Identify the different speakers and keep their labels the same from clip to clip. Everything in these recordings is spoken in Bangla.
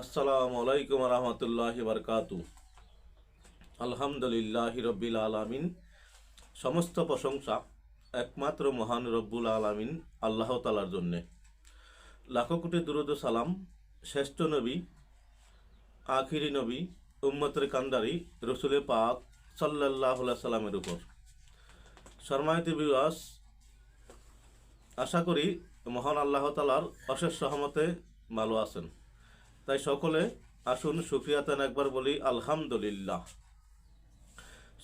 Speaker 1: আসসালামু আলাইকুম রহমতুল্লাহ বারকাতু আলহামদুলিল্লাহ রব্বিল আলামিন। সমস্ত প্রশংসা একমাত্র মহান রব্বুল আলামিন আল্লাহ তালার জন্যে। লাখো কোটি দুরুদ সালাম, শ্রেষ্ঠ নবী, আখিরি নবী, উম্মতের কান্ডারি রসুলে পাক সাল্লাহ সাল্লামের উপর। শর্মায়তী বিবাস আশা করি মহান আল্লাহ তালার অশেষ সহমতে ভালো আছেন। তাই সকলে আসুন সুফিয়াতেন একবার বলি, আলহামদুলিল্লাহ।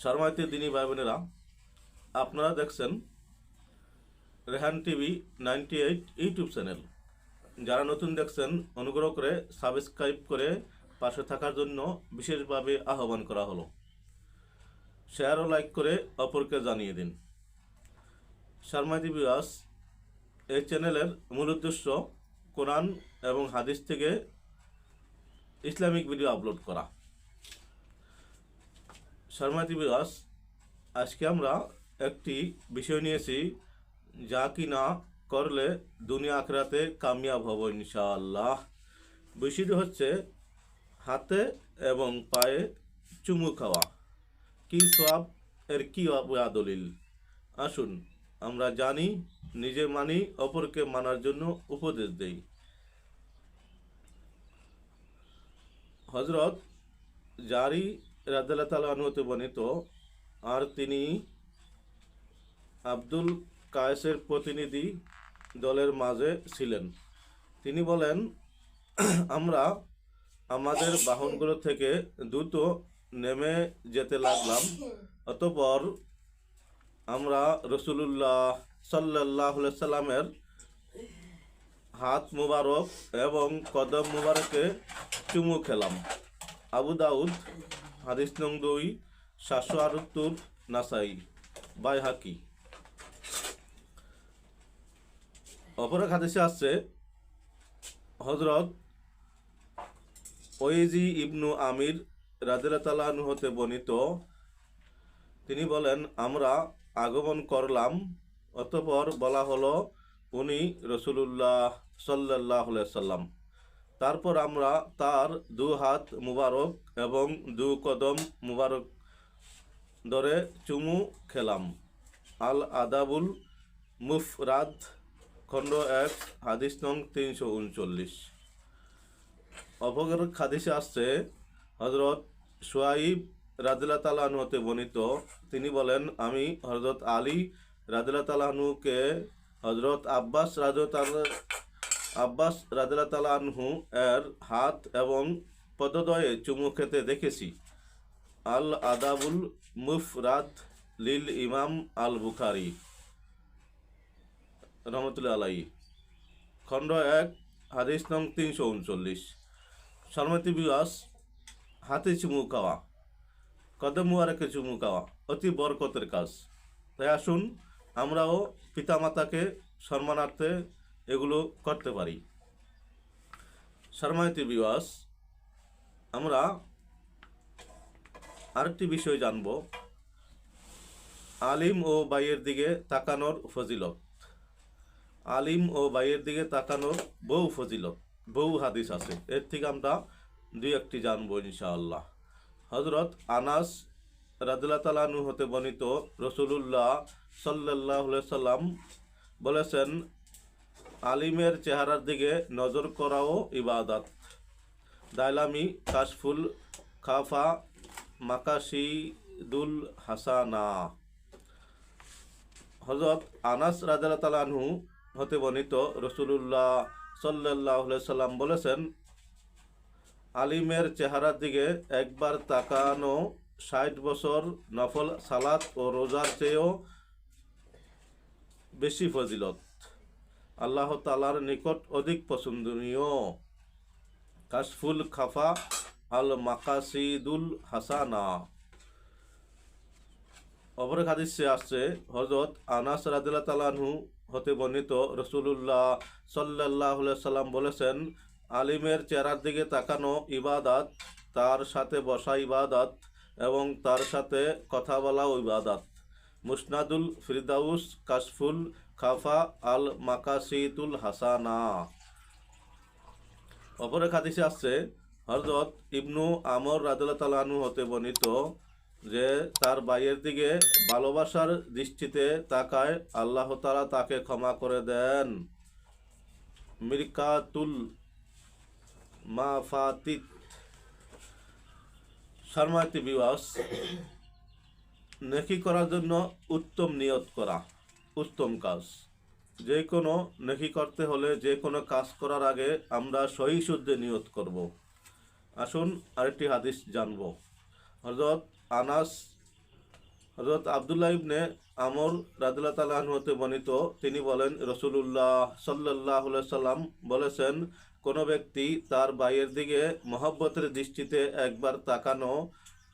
Speaker 1: শর্মায়তী দিনী ভাই বোনেরা আপনারা দেখছেন Rehan TV ninety eight YouTube channel. যারা নতুন দেখছেন, অনুগ্রহ করে সাবস্ক্রাইব করে পাশে থাকার জন্য বিশেষভাবে আহ্বান করা হলো। শেয়ার ও লাইক করে অপরকে জানিয়ে দিন। শর্মায়তী বিবাস এই চ্যানেলের মূল উদ্দেশ্য কোরআন এবং হাদিস থেকে ইসলামিক ভিডিও আপলোড করা। শর্মাতি বিকাশ আজকে আমরা একটি বিষয় নিয়েছি, যা কি না করলে দুনিয়া আখরাতে কামিয়াব হব ইনশাআল্লাহ। বিষয়টি হচ্ছে, হাতে এবং পায়ে চুমু খাওয়া। কি সব এর কি দলিল? আসুন, আমরা জানি, নিজে মানি, অপরকে মানার জন্য উপদেশ দেই। হজরত জারি রাদ্দাল্লাহ তালা অনুমতি বর্ণিত, আর তিনি আব্দুল কায়েসের প্রতিনিধি দলের মাঝে ছিলেন। তিনি বলেন, আমরা আমাদের বাহনগুলো থেকে দ্রুত নেমে যেতে লাগলাম। অতপর আমরা রসুলুল্লাহ সাল্লাহ সাল্লামের হাত মুবারক এবং কদম মুবারকে চুমু খেলাম। আবু দাউদ, হাদিস নং দুই, সাতশো আটাত্তর, নাসাই বাই হাকি অপর এক হাদিসে আসছে হজরত ওয়েজি ইবনু আমির রাদিল্লা হতে বর্ণিত। তিনি বলেন, আমরা আগমন করলাম, অতপর বলা হলো উনি রসুলুল্লাহ সাল্লাহ সাল্লাম তারপর আমরা তার দু হাত মুবারক এবং দু কদম মুবারক ধরে চুমু খেলাম। আল আদাবুল মুফরাদ, খণ্ড এক, হাদিস নং তিনশো উনচল্লিশ। অপগর হাদিসে আসছে হজরত সোয়াইব রাদিল্লা তালাহতে বর্ণিত, তিনি বলেন, আমি হজরত আলী রাদিল্লা তালাহনুকে হজরত আব্বাস রাজত আব্বাস রাদিল্লা তালাহু এর হাত এবং পদদয়ে চুমু খেতে দেখেছি। আল আদাবুল মুফরাদ লিল ইমাম আল বুখারি। রহমতুল্লা আলাই খণ্ড এক, হাদিস নং তিনশো উনচল্লিশ। সরমতি বিবাস হাতে চুমু খাওয়া। কদম মুবারকে চুমু খাওয়া। অতি বরকতের কাজ। তাই আসুন আমরাও পিতামাতাকে সম্মানার্থে এগুলো করতে পারি। শর্মায়তী বিবাস, আমরা আরেকটি বিষয় জানব। আলিম ও বাইয়ের দিকে তাকানোর ফজিলত। আলিম ও বাইয়ের দিকে তাকানোর বহু ফজিলত, বহু হাদিস আছে। এর থেকে আমরা দুই একটি জানব ইনশাআল্লাহ। হজরত আনাস রাদুল্লাহ তালানু হতে বর্ণিত রসুলুল্লাহ সাল্লাম বলেছেন, আলিমের চেহারার দিকে নজর করাও ইবাদত। দাইলামি কাশফুল খাফা মাকাশিদুল হাসানা। হজরত আনাস রাজা তালানহু হতে বর্ণিত রসুলুল্লাহ সাল্লাহ সাল্লাম বলেছেন, আলিমের চেহারার দিকে একবার তাকানো ষাট বছর নফল সালাত ও রোজার চেয়েও বেশি ফজিলত। আল্লাহ তালার নিকট অধিক পছন্দনীয়। কাশফুল খাফা আল মাকাসিদুল হাসানা। অপর হাদিসে আসছে হজরত আনাস রাদিল্লা তালানহু হতে বর্ণিত রসুল্লাহ সাল্লাহ সাল্লাম বলেছেন, আলিমের চেহারার দিকে তাকানো ইবাদাত, তার সাথে বসা ইবাদাত এবং তার সাথে কথা বলা ইবাদাত। মুসনাদুল ফিরদাউস, কাশফুল খাফা আল মাকাসিতুল হাসানা। অপর হাদিসে আসছে হরজত ইবনু আমর রাজুল্লাহ হতে বর্ণিত যে তার ভাইয়ের দিকে ভালোবাসার দৃষ্টিতে তাকায়, আল্লাহ তালা তাকে ক্ষমা করে দেন। মিরকাতুল মাফাতিত। শর্মাতি বিবাস। নেকি করার জন্য উত্তম নিয়ত করা, উত্তম কাজ। যে কোনো নেকি করতে হলে যে কোনো কাজ করার আগে আমরা সহি শুদ্ধে নিয়ত করব। আসুন আরেকটি হাদিস জানব। হজরত আনাস হজরত আবদুল্লাহ ইবনে আমর রাদুল্লাহ তালাহ হতে বর্ণিত, তিনি বলেন, রসুলুল্লাহ সাল্লাহ সাল্লাম বলেছেন, কোনো ব্যক্তি তার ভাইয়ের দিকে মহব্বতের দৃষ্টিতে একবার তাকানো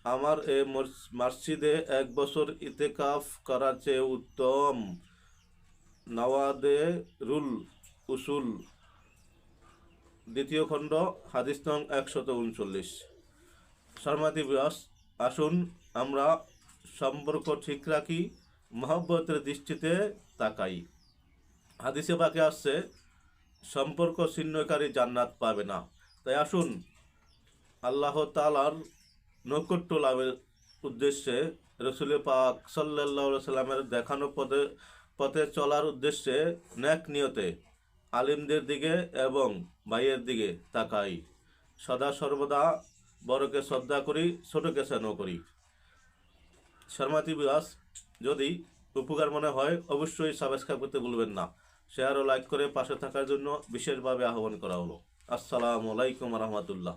Speaker 1: আমার এ মস- মসজিদে এক বছর ইতেকাফ করার চেয়ে উত্তম। নওয়াদে রুল উসুল। দ্বিতীয় খণ্ড, হাদিস নং একশত উনচল্লিশ। শর্মাতি ব্যাস আসুন আমরা সম্পর্ক ঠিক রাখি, মহব্বতের দৃষ্টিতে তাকাই। হাদিসে বাকি আসছে, সম্পর্ক ছিন্নকারী জান্নাত পাবে না। তাই আসুন, আল্লাহ তালার নৈকট্য লাভের উদ্দেশ্যে রসুল পাক সাল্লাহ সাল্লামের দেখানো পথে পথে চলার উদ্দেশ্যে ন্যাক নিয়তে আলিমদের দিকে এবং ভাইয়ের দিকে তাকাই। সদা সর্বদা বড়কে শ্রদ্ধা করি, ছোটকে স্নেহ করি। শর্মাতি বিকাশ যদি উপকার মনে হয় অবশ্যই সাবস্ক্রাইব করতে ভুলবেন না। শেয়ার ও লাইক করে পাশে থাকার জন্য বিশেষভাবে আহ্বান করা হলো। আসসালামু আলাইকুম রহমতুল্লাহ।